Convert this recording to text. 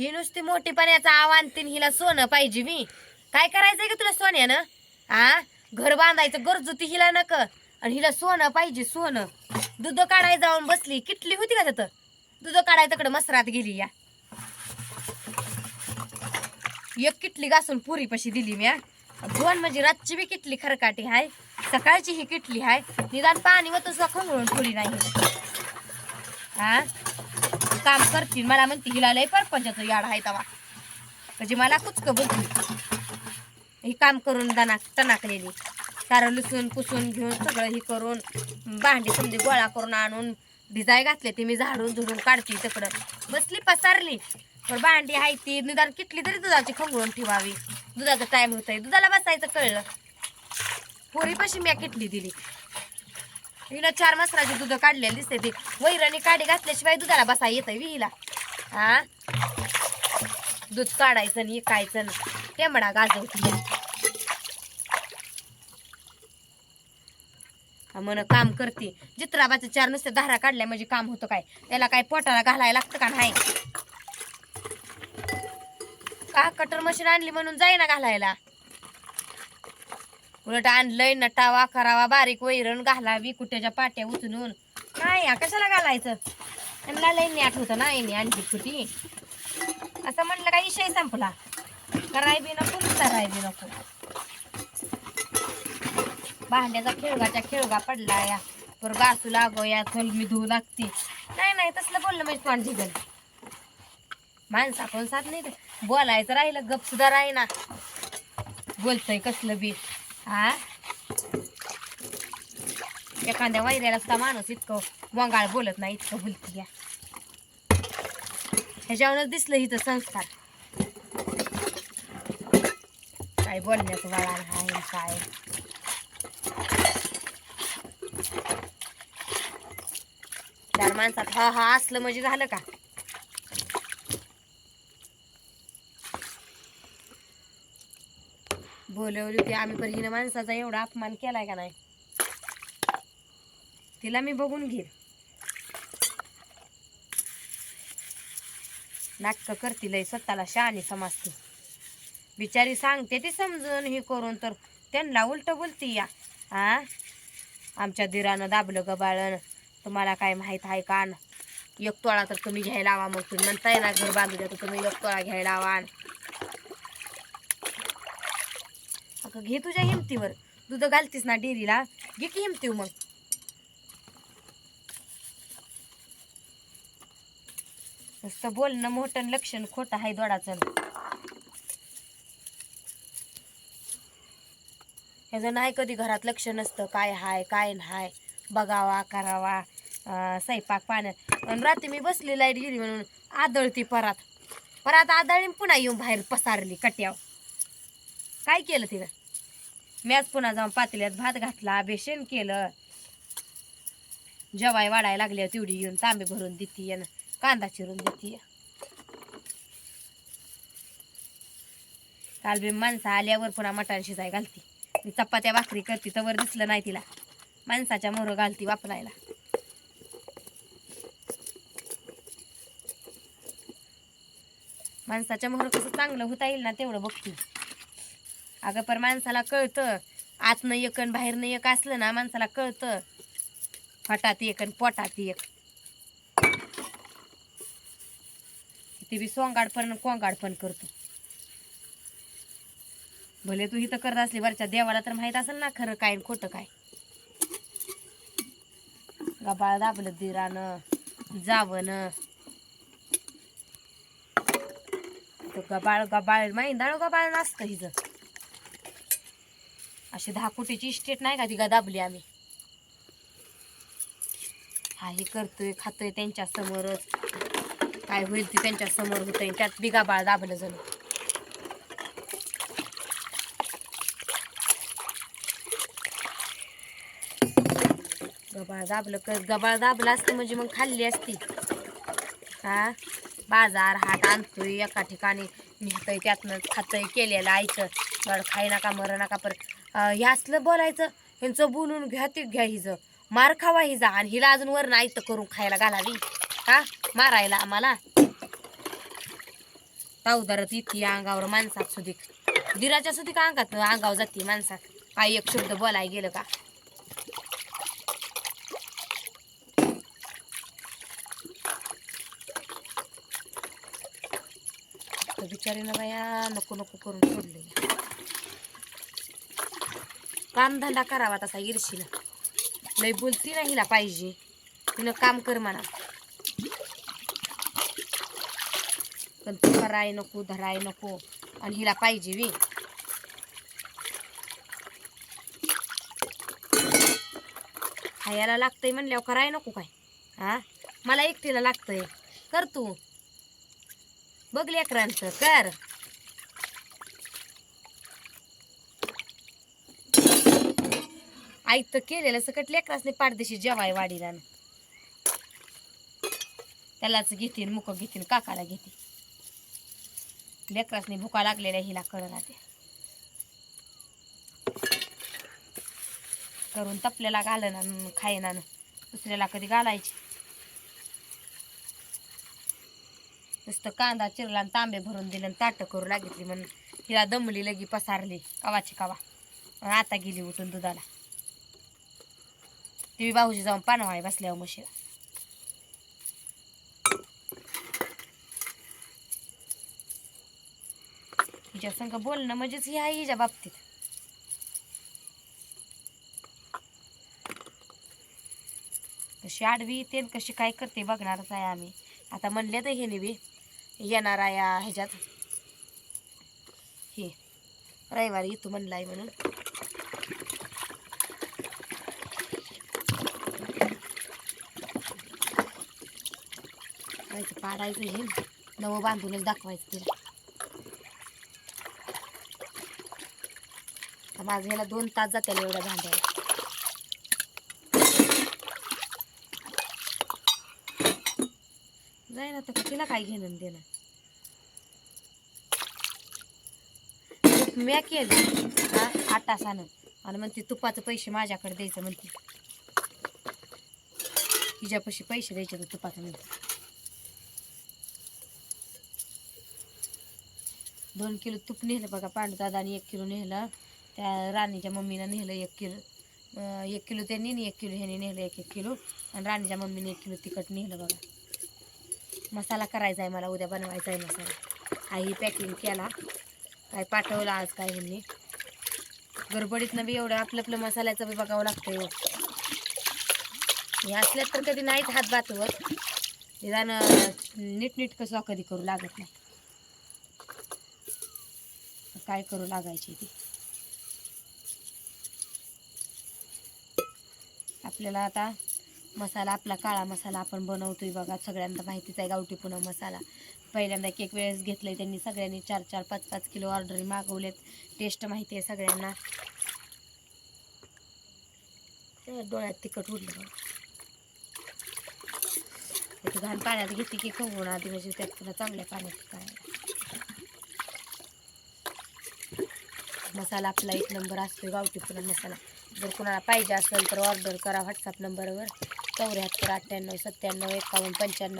ही नुसती मोठेपणाचं आव्हान तीन हिला सोनं पाहिजे मी. काय करायचंय का तुला सोन्यानं? आ? घर बांधायचं गरजू ती हिला नक. आणि हिला सोनं पाहिजे सोनं. दूध काढायला जाऊन बसली किटली होती का तिथं? दूध काढाय तिकडं मसरात गेली या. एक किटली घासून पुरी पशी दिली मी दोन म्हणजे रातची बी किटली खरकाटी हाय सकाळची ही किटली हाय. निदान पाणी होतं सुद्धा खंगळून ठेवली नाही. हा काम करतील. मला म्हणते हिला लय परपंचाचं याड आहे तवा. म्हणजे मला कुचक बोलते हे काम करून दना टनाकलेली सारं लुसून पुसून घेऊन सगळं हे करून भांडी समजे गोळा करून आणून भिजाय घातले ते मी झाडून झुडून काढते तिकडं बसली पसारली. पण भांडी आहे ती निदान किटली तरी दुधाची खंगळून ठेवावी. दुधाचा टाईम होत आहे दुधाला बसायचं कळलं. पोरीपाशी मी किटली दिली. हिनं चार मसराची दूध काढलेली दिसते ती. वैराणी काडी घातल्याशिवाय दुधाला बसा येत विहीला हा? दूध काढायचं आणि इकायचं टेंबडा गाजवती म्हण काम करते. जित्राबाचे चार नुसते धारा काढल्या म्हणजे काम होतं काय? त्याला काय पोटाला घालायला लागतं का नाही? का कटर मशीन आणली म्हणून जाईना घालायला? उलट आणलंय नटावा करावा बारीक वैरण घालावी कुठ्याच्या पाट्या उचलून. काय या कशाला घालायचं? त्यांना लई न्याट होतं ना येणे आणखी कुठी असं म्हटलं का विषय संपला? कराय बी नको कराय बी नको? भांड्याचा खेळगाच्या खेळगा पडला या. पर गासू लागो या थोल मी धुवू लागते. नाही नाही तसलं बोललं म्हणजे तोंड झिगल माणसा कोण साथ नाही ते. बोलायचं राहिलं गप सुद्धा राहीना. बोलतय कसलं बी. हा? एखाद्या वैऱ्याला सुद्धा माणूस इतकं वंगाळ बोलत नाही इतकं बोलती या. ह्याच्यावरच दिसलं हिचं संस्कार. काय बोलण्याचं वळण आहे काय? चार माणसात हा हा असलं म्हणजे झालं का? बोलवली होती आम्ही पण हिनं माणसाचा एवढा अपमान केलाय का नाही? तिला मी बघून घेईन. नाटकं करतील स्वतःला शहाणी समजते. बिचारी सांगते ती समजून हे करून तर त्यांना उलट बोलती या हा आमच्या दिरानं दाबलं गबाळण तुम्हाला काय माहीत आहे का एक तोळा तर तुम्ही घ्यायला हवा मग तुम्ही म्हणताय ना घर बांधू द्या तर तुम्ही एक तोळा घ्यायला हवा अगं घे तुझ्या हिमतीवर. दूध घालतीस ना डेअरीला? घे की हिमतीव मग. नुसतं बोलणं मोठं लक्षण खोटं आहे दोडाचं. ह्याचं नाही कधी घरात लक्ष नसतं काय हाय काय नाही बघावा करावा स्वयंपाक पाण्यात आणि रात्री मी बसली लाइट गेली म्हणून आदळती परात. परात आदळी पुन्हा येऊन बाहेर पसारली कट्यावर. काय केलं तिनं मॅच पुन्हा जाऊन पातळ्यात भात घातला बेसन केलं. जेवाय वाढायला लागल्या तेवढी येऊन तांबे भरून देते आणि कांदा चिरून देते. काल बी माणसं आल्यावर पुन्हा मटण शिजाय घालती. मी चपात्या भाकरी करते तर वर दिसलं नाही तिला. माणसाच्या मोहर घालती वापरायला. माणसाच्या मोहर कसं चांगलं होता येईल ना तेवढं बघते. अगं पर माणसाला कळतं. आतनं एक बाहेरनं एक असलं ना माणसाला कळतं. फटात एक आणि पोटात एक. ते बी सोंगाड पण कोंगाड पण करतो. भले तू इथं करत असली वरच्या देवाला तर माहीत असेल ना खरं काय आणि खोटं काय. गबाळ दाबलं दिरानं जावनं. तो गबाळ गबाळ मैंदाळ गबाळ नसतं हिचं. अशी दहा कोटीची इस्टेट नाही का ती दाबली आम्ही? हा हे करतोय खातोय त्यांच्या समोरच. काय होईल ते त्यांच्यासमोर होतंय. त्यात बिगा बाळ दाबलं जण. गबाळ दाबलं कर गबाळ दाबलं असतं म्हणजे मग खाल्ली असती. हा? बाजार हाट आणतोय एका ठिकाणी. निघतोय त्यातनं खातोय केलेलं आयचं बरं नका मर नका परत हे असलं बोलायचं ह्यांचं बोलून घ्या ते घ्या हिचं. मार खावा हिजा आणि हिला अजून वर नाही करून खायला घालावी. का मारायला आम्हाला? तावदारात येते अंगावर माणसात सुधीक दिराच्या सुधीक अंगात अंगावर जाते माणसात. काय एक शब्द बोलाय गेलं का? बिचारीनं बाया नको नको करून सोडले कामधंदा करावा तसा इरशीला. लय बोलती ना हिला पाहिजे. तिनं काम कर म्हणा. पण तू कराय नको धराय नको आणि हिला पाहिजे वे. खायला लागतंय म्हणल्यावर कराय नको काय? हा? मला एकटीला लागतंय. कर तू. बघ लेकरांचं कर. आई तर केलेलं सकट लेकरासने पाडदेशी जेवाय वाडीला त्यालाच घेतीन मुख घेतीन काकाला घेते लेकरासने भुका लागलेल्या हिला कळना ते. करून तपल्याला घालना खायना दुसऱ्याला कधी घालायची. नुसतं कांदा चिरला आणि तांबे भरून दिले आणि ताटं करू लागितली म्हणून हिला दमली लगी पसारली. कवाची कवा? आता गेली उठून दुधाला. ती भाऊजी जाऊन पानवाळे बसल्यावर म्हशीला. हिच्या संग बोलणं म्हणजेच ही आहे हिच्या बाबतीत. कशी आडवी येते कशी काय करते बघणारच आहे आम्ही. आता म्हणले तर हे बी येणार आहे या ह्याच्यात. हे रविवारी येतो म्हणलाय म्हणून. करायचं पाडायचं हे. नवं बांधूनच दाखवायचं तिला. माझं ह्याला दोन तास जातील एवढ्या बांधायला जाय ना तर तिला काय घेणं देणं? म्या केलं हा आठ तासानं. आणि म्हणते तुपाचं पैसे माझ्याकडे द्यायचं म्हणते. तिच्यापाशी पैसे द्यायचे तर तुपाचं म्हणते. दोन किलो तूप नेलं बघा पांडुदादाने एक किलो नेलं. त्या राणीच्या मम्मीनं नेलं एक किलो. एक किलो त्यांनी आणि एक किलो ह्याने नेलं एक एक किलो. आणि राणीच्या मम्मीने एक किलो तिखट नेलं बघा. मसाला करायचा आहे मला उद्या बनवायचा आहे मसाला. आई पॅकिंग केला. काय पाठवलं आज काय ह्यांनी. गडबडीतनं बी एवढं आपलं आपलं मसाल्याचं बी बघावं लागतं एवढं हो. हे असल्यात तर कधी नाहीत हात बातवत निदान अं, कसं कधी करू लागत नाही. काय करू लागायची ती? आपल्याला आता मसाला आपला काळा मसाला आपण बनवतोय बघा. सगळ्यांना माहितीच आहे गावठी पुन्हा मसाला. पहिल्यांदा एक वेळेस घेतलंय त्यांनी. सगळ्यांनी चार चार पाच पाच किलो ऑर्डर मागवलेत. टेस्ट माहिती आहे सगळ्यांना. ते डोळ्यात तिखट उरलं बघा. घाण पाण्यात घेते की खवून आधी म्हणजे त्यात पुन्हा चांगल्या पाण्यात करायला मसाला आपला एक नंबर असतो गावठी पुन्हा मसाला. जर कोणाला पाहिजे असेल तर ऑर्डर करा व्हॉट्सअप नंबरवर चौऱ्याहत्तर अठ्ठ्याण्णव सत्त्याण्णव एकावन्न पंच्याण्णव.